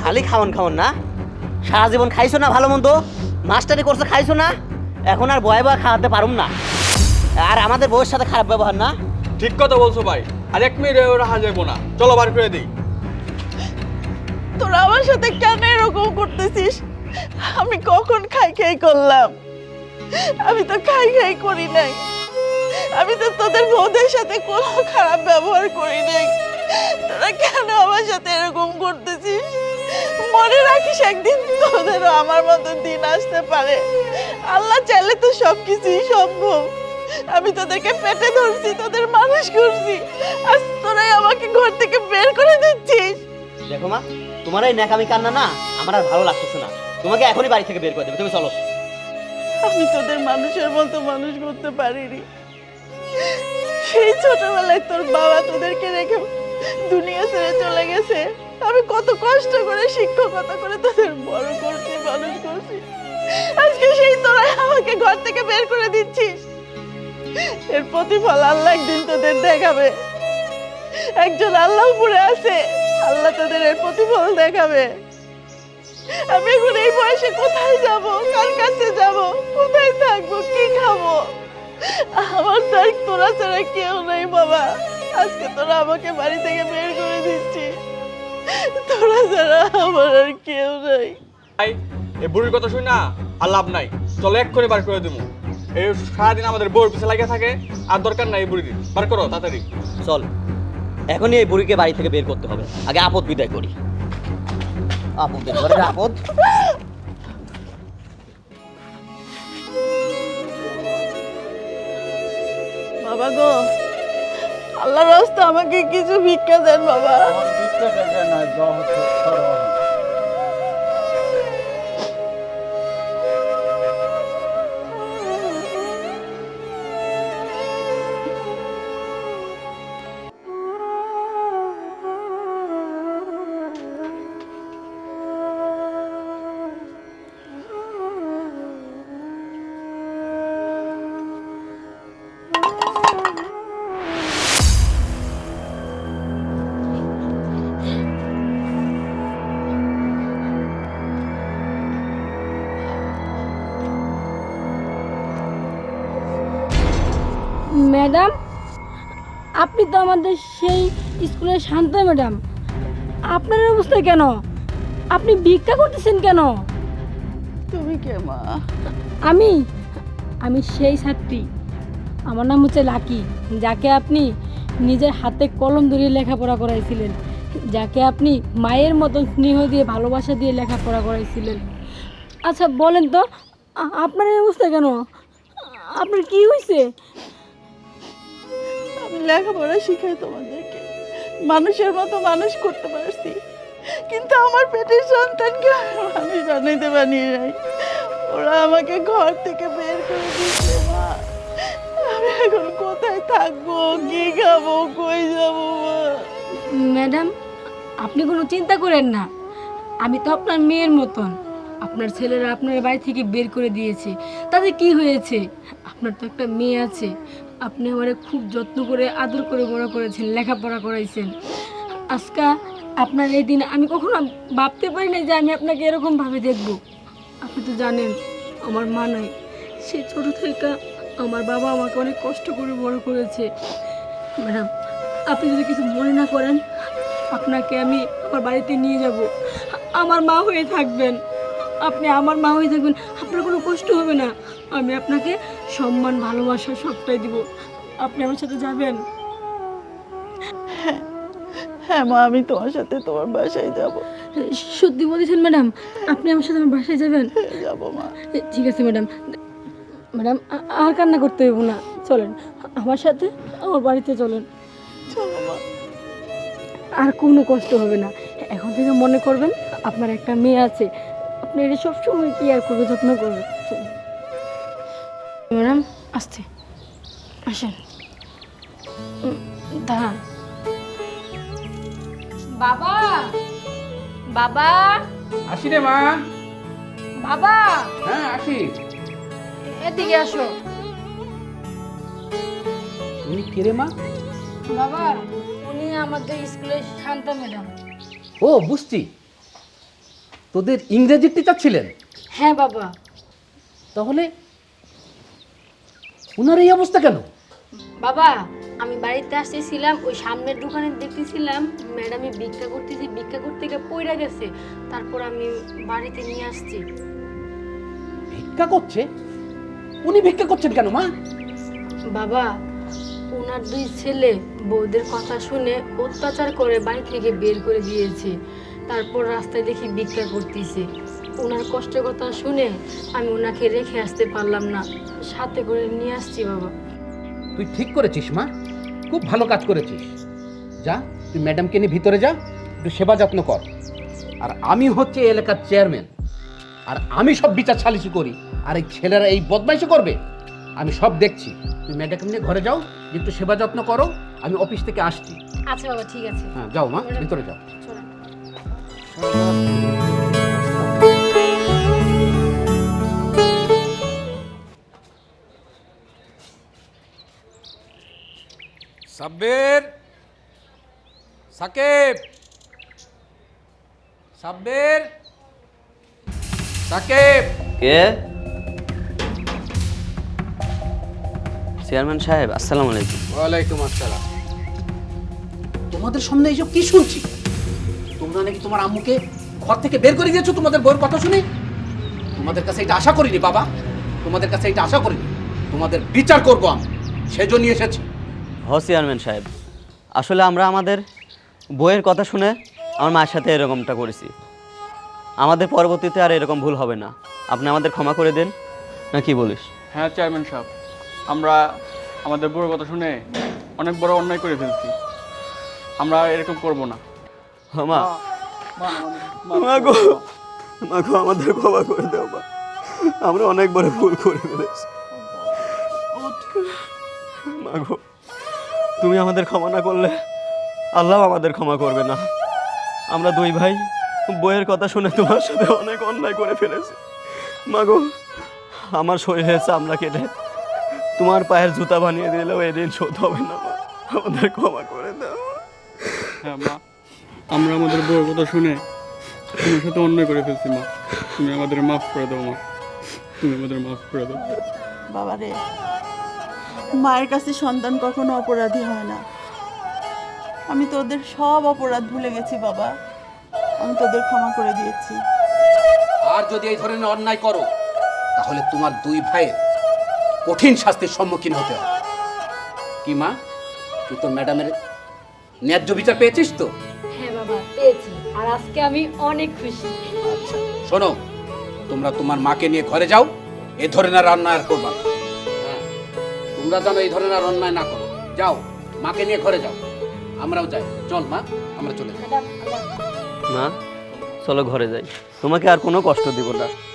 খালি খাওয়ান খাওয়ান না? সারা জীবন খাইছো না ভালো মন্দ? মাস্টারি করছে খাইছো না? এখন আর বয় বয় খাওয়াতে পারুম না। আর আমাদের বউয়ের সাথে খারাপ ব্যবহার না? ঠিক কথা বলছো ভাই। আর এক মিনিট রাখা যাব না। চলো বার করে দিই। তোরা আমার সাথে কেন এরকম করতেছিস? আমি কখন খাই খাই করলাম? আমি তো খাই খাই করি নাই। আমি তো তোদের বউদের সাথে কোনো খারাপ ব্যবহার করি নাই তোরা কেন আমার সাথে এরকম করতেছিস? মনে রাখিস একদিন তোদেরও আমার মতো দিন আসতে পারে। আল্লাহ চাইলে তো সব কিছুই সম্ভব। আমি তোদেরকে পেটে ধরছি তোদের মানুষ করছি। আর তোরাই আমাকে ঘর থেকে বের করে দিচ্ছিস। দেখো মা তোমার এই ন্যাকামি কান্না না আমার আর ভালো লাগতেছে না। তোমাকে এখনই বাড়ি থেকে বের করে দেবে। তুমি চলো। আমি তোদের মানুষের মতো মানুষ করতে পারিনি। সেই ছোটবেলায় তোর বাবা তোদেরকে রেখে দুনিয়া ছেড়ে চলে গেছে। আমি কত কষ্ট করে শিক্ষকতা করে তোদের বড় করছি, মানুষ করছি। আজকে সেই তোরাই আমাকে ঘর থেকে বের করে দিচ্ছিস। এর প্রতিফল আল্লাহ একদিন তোদের দেখাবে। একজন আল্লাহ উপরে আছে, আল্লাহ তোদের এর প্রতিফল দেখাবে। আমি এখন এই বয়সে কোথায় যাব? কার কাছে যাব? কোথায় থাকব? কি খাব? আমার তো আর তোরা ছাড়া কেউ নেই বাবা। আজকে তোরা আমাকে বাড়ি থেকে বের করে দিচ্ছি। তোরা ছাড়া আমার আর কেউ নেই। ভাই এই বুড়ির কথা শুই না আর লাভ নাই। চলো এক করে বার করে দেবো এই সারাদিন আমাদের বউর পিছে লাগিয়ে থাকে আর দরকার নাই এই বুড়ির। বার করো তাড়াতাড়ি। চল এখনই এই বুড়িকে বাড়ি থেকে বের করতে হবে। আগে আপদ বিদায় করি। আপদের ঘরের আপদ। বাবা গো। আল্লাহ রাস্তা আমাকে কিছু ভিক্ষা দেন বাবা। ম্যাডাম। আপনি তো আমাদের সেই স্কুলের শান্ত ম্যাডাম। আপনার অবস্থা কেন? আপনি ভিক্ষা করতেছেন কেন? তুমি কে মা? আমি আমি সেই ছাত্রী। আমার নাম হচ্ছে লাকি যাকে আপনি নিজের হাতে কলম ধরিয়ে লেখাপড়া করাইছিলেন। যাকে আপনি মায়ের মতন স্নেহ দিয়ে ভালোবাসা দিয়ে লেখাপড়া করাইছিলেন। আচ্ছা বলেন তো আপনার অবস্থা কেন? আপনার কি হয়েছে লেখাপড়া শিখাই তোমাদেরকে। মানুষের মতো মানুষ করতে পারছি। কিন্তু আমার পেটের সন্তানকে মানুষ বানাইতে বানিয়ে নাই। ওরা আমাকে ঘর থেকে বের করে দিচ্ছে মা। আমি এখন কোথায় থাকব, কি খাব, কই যাব ম্যাডাম, আপনি কোনো চিন্তা করেন না। আমি তো আপনার মেয়ের মতন। আপনার ছেলেরা আপনার বাড়ি থেকে বের করে দিয়েছে। তাতে কি হয়েছে? আপনার তো একটা মেয়ে আছে। আপনি আমারে খুব যত্ন করে আদর করে বড় করেছেন, লেখাপড়া করাইছেন। আজকা আপনার এই দিন আমি কখনো ভাবতে পারি না যে আমি আপনাকে এরকমভাবে দেখব। আপনি তো জানেন, আমার মা নাই। সেই ছোটো থেকে আমার বাবা আমাকে অনেক কষ্ট করে বড় করেছে। ম্যাডাম, আপনি যদি কিছু মনে না করেন, আপনাকে আমি আমার বাড়িতে নিয়ে যাব। আমার মা হয়ে থাকবেন। আপনি আমার মা হয়ে থাকবেন, আপনার কোনো কষ্ট হবে না। আমি আপনাকে সম্মান ভালোবাসা সবটাই দিব। আপনি আমার সাথে যাবেন? হ্যাঁ মা আমি তোমার সাথে তোমার বাসায় যাব। সত্যি বলেছেন ম্যাডাম। আপনি আমার সাথে আমার বাসায় যাবেন? যাব মা। ঠিক আছে ম্যাডাম। ম্যাডাম আর কান্না করতে হইব না। চলেন আমার সাথে আমার বাড়িতে চলেন। চলো মা। আর কোনো কষ্ট হবে না। এখন থেকে মনে করবেন আপনার একটা মেয়ে আছে। আপনি এটা সবসময় কি আর করবে যত্ন করবে? আসতে আসেন। দাঁড়ান। বাবা! বাবা! আসি রে মা। বাবা! হ্যাঁ আসি। এদিকে আসো। উনি কেরে মা? বাবা উনি আমাদের স্কুলের শান্তা ম্যাডাম। ও বুঝছি। তোদের ইংরেজির টিচার ছিলেন? হ্যাঁ বাবা। তাহলে ওনার এই অবস্থা কেন? বাবা আমি বাড়িতে আসতেছিলাম ওই সামনের দোকানে দেখতেছিলাম ম্যাডামে ভিক্ষা করতেছি ভিক্ষা করতে গিয়ে পড়ে গেছে। তারপর আমি বাড়িতে নিয়ে আসছি। ভিক্ষা করছে? উনি ভিক্ষা করছেন কেন মা? বাবা ওনার দুই ছেলে বউদের কথা শুনে অত্যাচার করে বাড়ি থেকে বের করে দিয়েছে। তারপর রাস্তায় দেখি ভিক্ষা করতেছে। ওনার কষ্টের কথা শুনে আমি ওনাকে রেখে আসতে পারলাম না। সাথে করে নিয়ে আসছি বাবা। তুই ঠিক করেছিস মা। খুব ভালো কাজ করেছিস। যা তুই ম্যাডামকে নিয়ে ভিতরে যা একটু সেবা যত্ন কর। আর আমি হচ্ছে এলাকার চেয়ারম্যান। আর আমি সব বিচার সালিশি করি। আর এই ছেলেরা এই বদমাইশি করবে। আমি সব দেখছি। তুই ম্যাডামকে নিয়ে ঘরে যাও একটু সেবা যত্ন করো। আমি অফিস থেকে আসছি। আচ্ছা বাবা ঠিক আছে। হ্যাঁ যাও মা ভিতরে যাও। চলেন। সাব্বির। সাকিব। সাব্বির। সাকিব। কে? চেয়ারম্যান সাহেব আসসালামু আলাইকুম। ওয়ালাইকুম আসসালাম। তোমাদের সামনে এইসব কি শুনছি? তোমরা নাকি তোমার আম্মুকে ঘর থেকে বের করে দিয়েছ তোমাদের বউয়ের কথা শুনে? তোমাদের কাছে এটা আশা করিনি বাবা। তোমাদের কাছে এটা আশা করিনি। তোমাদের বিচার করব আমি। সেজন্য এসেছি। হ চেয়ারম্যান সাহেব আসলে আমরা আমাদের বইয়ের কথা শুনে আমার মায়ের সাথে এরকমটা করেছি। আমাদের পরবর্তীতে আর এরকম ভুল হবে না। আপনি আমাদের ক্ষমা করে দেন না কি বলিস? হ্যাঁ চেয়ারম্যান সাহেব আমরা আমাদের বউর কথা শুনে অনেক বড় অন্যায় করে ফেলছি। আমরা আর এরকম করব না। মা মা গো মা গো আমাদের ক্ষমা করে দাও মা। আমরা অনেক বড় ভুল করে ফেলেছি। মা গো তুমি আমাদের ক্ষমা না করলে আল্লাহ আমাদের ক্ষমা করবে না। আমরা দুই ভাই বইয়ের কথা শুনে তোমার সাথে অনেক অন্যায় করে ফেলেছি। মা গো আমার শরীরে চামড়া কেটে তোমার পায়ের জুতা বানিয়ে দিলেও এই ঋণ শোধ হবে না আমাদের ক্ষমা করে দাও। হ্যাঁ মা। আমরা আমাদের বউর কথা শুনে তোমার সাথে অন্যায় করে ফেলছি মা। তুমি আমাদের মাফ করে দাও মা। তুমি আমাদের মাফ করে দাও। বাবা রে মায়ের কাছে সন্তান কখনো অপরাধী হয় না। আমি তোদের সব অপরাধ ভুলে গেছি বাবা। আমি তোদের ক্ষমা করে দিয়েছি। আর যদি এই ধরনের অন্যায় করো তাহলে তোমার দুই ভাইয়ের কঠিন শাস্তির সম্মুখীন হতে হবে। কি মা? তুই তো ম্যাডামের ন্যায্য বিচার পেয়েছিস তো? হ্যাঁ বাবা পেয়েছি। আর আজকে আমি অনেক খুশি। আচ্ছা শোনো তোমরা তোমার মাকে নিয়ে ঘরে যাও এ ধরনের রান্না আর করবা না। তোমরা যেন এই ধরনের আর অন্যায় না করো। যাও মাকে নিয়ে ঘরে যাও। আমরাও যাই। চল মা আমরা চলে যাই। মা চলো ঘরে যাই। তোমাকে আর কোনো কষ্ট দিব না।